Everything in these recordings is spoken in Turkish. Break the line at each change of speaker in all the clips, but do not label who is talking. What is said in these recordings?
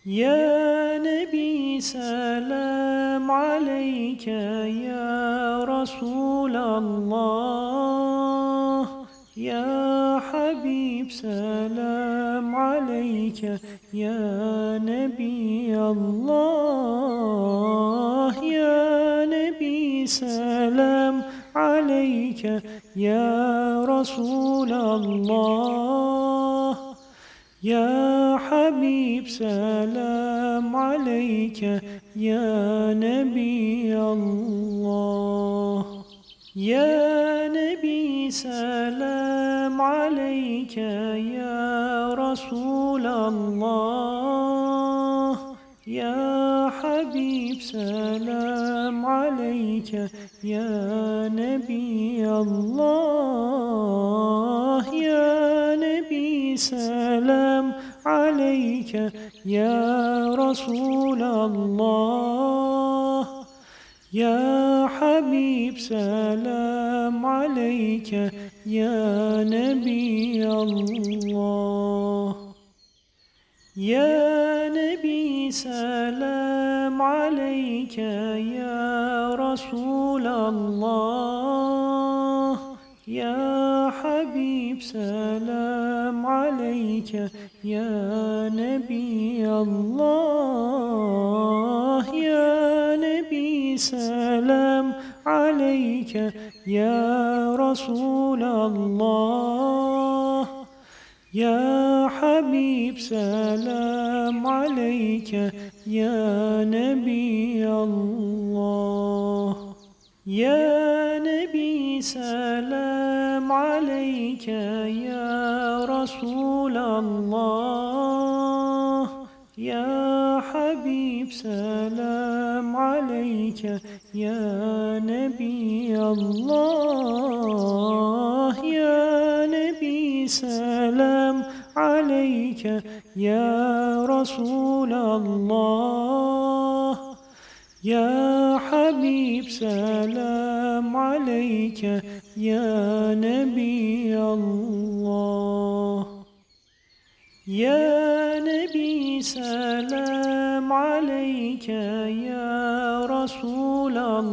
Ya Nebi selam aleyke ya Resulallah. Ya Habib selam aleyke ya Nebi Allah. Ya Nebi selam aleyke ya Resulallah. Ya Habib selam aleyke. Ya Nebi Allah. Ya Nebi selam aleyke. Ya Resulallah Ya Habib selam aleyke. Ya Nebi Allah. Ya Nebi selam عليك يا رسول الله يا حبيب سلام عليك يا نبي الله يا نبي سلام عليك يا رسول الله يا حبيب سلام عليك ya Nebi Allah Ya Nebi selam aleyke Ya Resulallah Ya Habib selam aleyke Ya Nebi Allah Ya Nebi selam aleyke Ya Resulallah Ya Habib selam aleyke Ya Nebi Allah Ya Nebi selam aleyke Ya Resulallah Ya Habib selam aleyke Ya Nebi Allah ya Nebi selam aleyke ya Resulallah.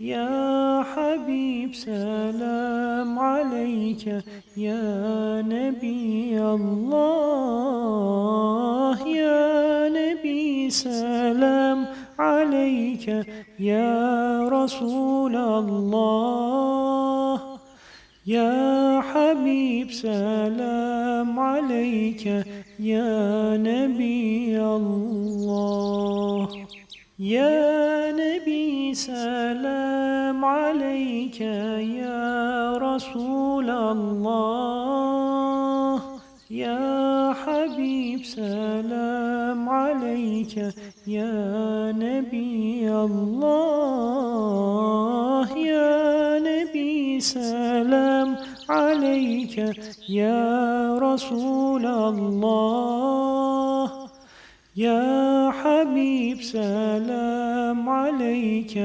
Ya Habib selam aleyke ya Nebi Allah. Ya Nebi selam aleyke ya Resulallah. Ya Habib selam aleyke ya Nebi Allah. Ya Nebi selam aleyke ya Resulallah. Ya Habib selam aleyke ya Nebi Allah. Ya Nebi selam عليك يا رسول الله يا حبيب سلام عليك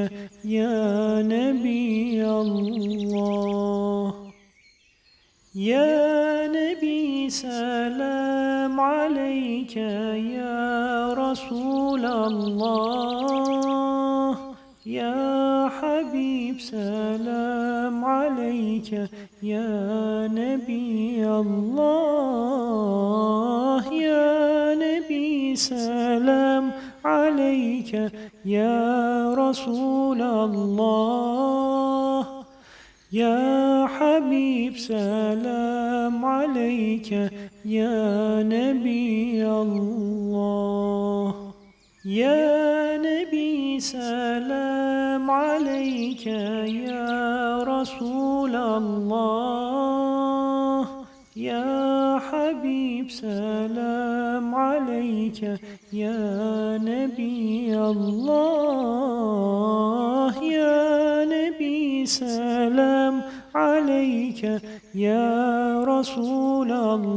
يا نبي الله. يا نبي سلام عليك يا رسول الله. Ya Habib selam aleyke. Ya Nebi Allah. Ya Nebi selam aleyke. Ya Resulallah Ya Habib selam aleyke. Ya Nebi Allah. Ya Nebi selam ya Resulallah Ya Habib selam aleyke Ya Nebi Allah Ya Nebi selam aleyke Ya Resulallah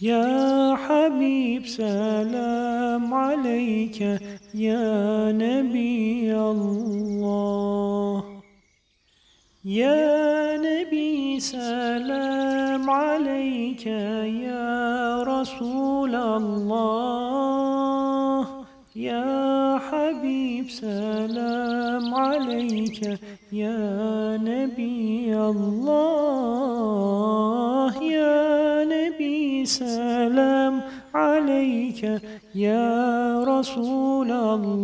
Ya Habib selam aleyke ya Nebi Allah. Ya Nebi selam aleyke Ya Resulallah. Ya Habib selam aleyke Ya Nebi Allah. Ya Nebi selam aleyke Ya Resulallah.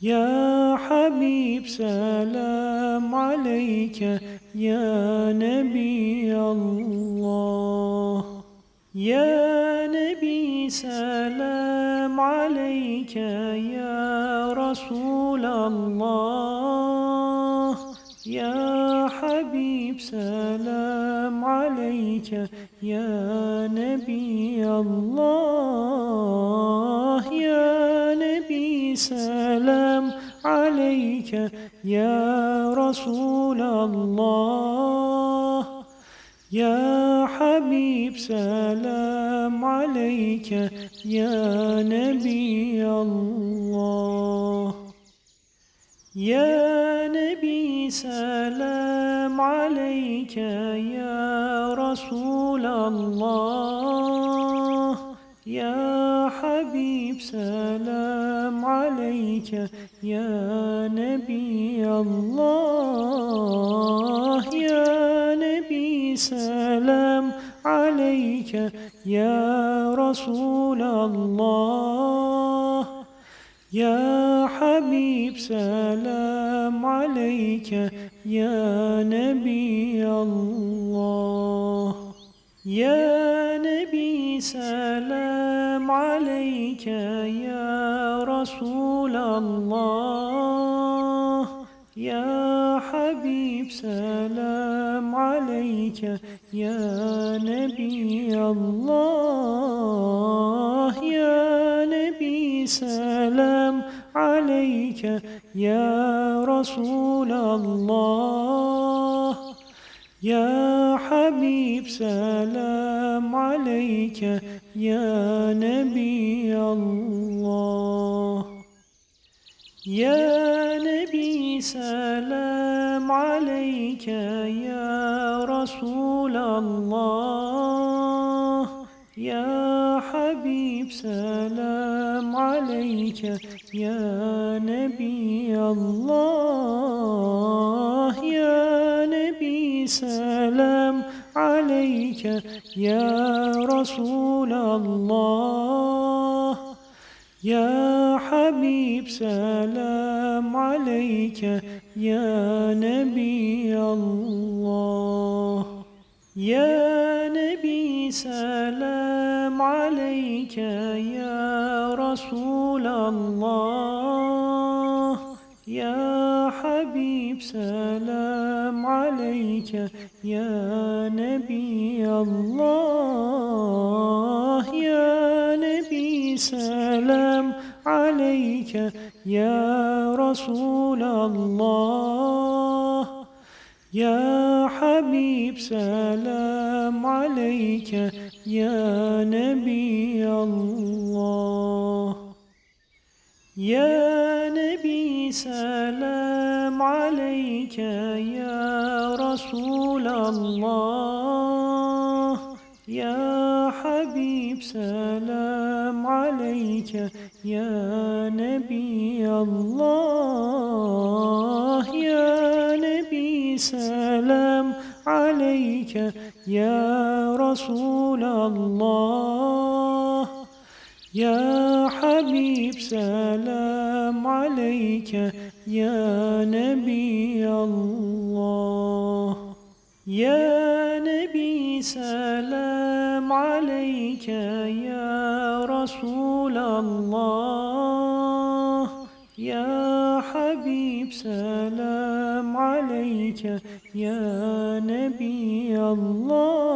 Ya Habib selam aleyke. Ya Nebi Allah Ya Nebi selam aleyke. Ya Resulallah. Ya Habib selam aleyke. Ya Nebi Allah selam aleyke ya Resulallah Ya Habib selam aleyke ya Nebi Allah Ya Nebi selam aleyke ya Resulallah ya Habib selam aleyke. Ya Nebi Allah. Ya Nebi selam aleyke. Ya Resulallah Ya Habib selam aleyke. Ya Nebi Allah. Ya Nebi selam عليك يا رسول الله يا حبيب سلام عليك يا نبي الله يا نبي سلام عليك يا رسول الله يا حبيب سلام عليك يا نبي الله. يا نبي سلام عليك يا رسول الله. يا حبيب سلام عليك يا نبي الله. يا نبي سلام عليك يا رسول الله يا حبيب سلام عليك يا نبي الله يا نبي سلام عليك يا رسول الله يا حبيب سلام عليك يا نبي الله يا نبي سلام عليك يا رسول الله يا حبيب سلام عليك يا نبي الله. يا نبي سلام عليك يا Resulallah Ya Habib selam aleyke Ya Nebi Allah Ya Nebi selam aleyke Ya Resulallah Ya Habib selam aleyke Ya Nebi Allah ya Nebi selam aleyke ya Resulallah. Ya Habib selam aleyke ya Nebi Allah.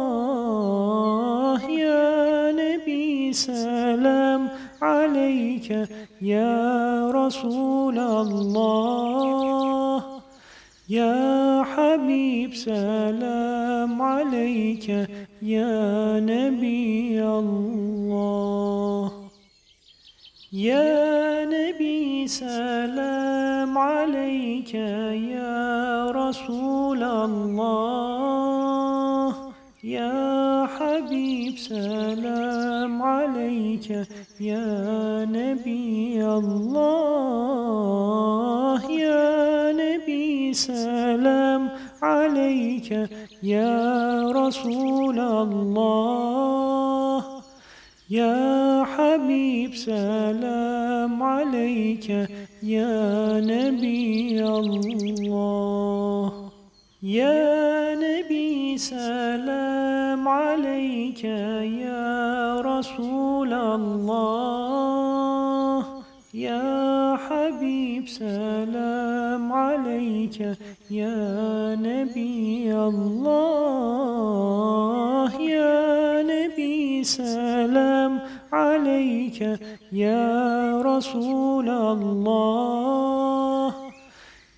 Ya Nebi selam aleyke ya Resulallah. Ya Habib selam aleyke. Ya Nebi Allah. Ya Nebi selam aleyke. Ya Resulallah. Ya Habib selam aleyke. Ya Nebi Allah. عليك يا رسول الله يا حبيب سلام عليك يا نبي الله يا نبي سلام عليك يا رسول الله يا حبيب سلام عليك يا الله يا نبي سلام عليك يا رسول الله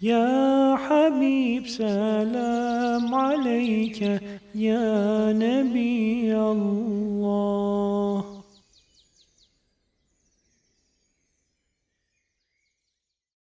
يا حبيب سلام عليك يا نبي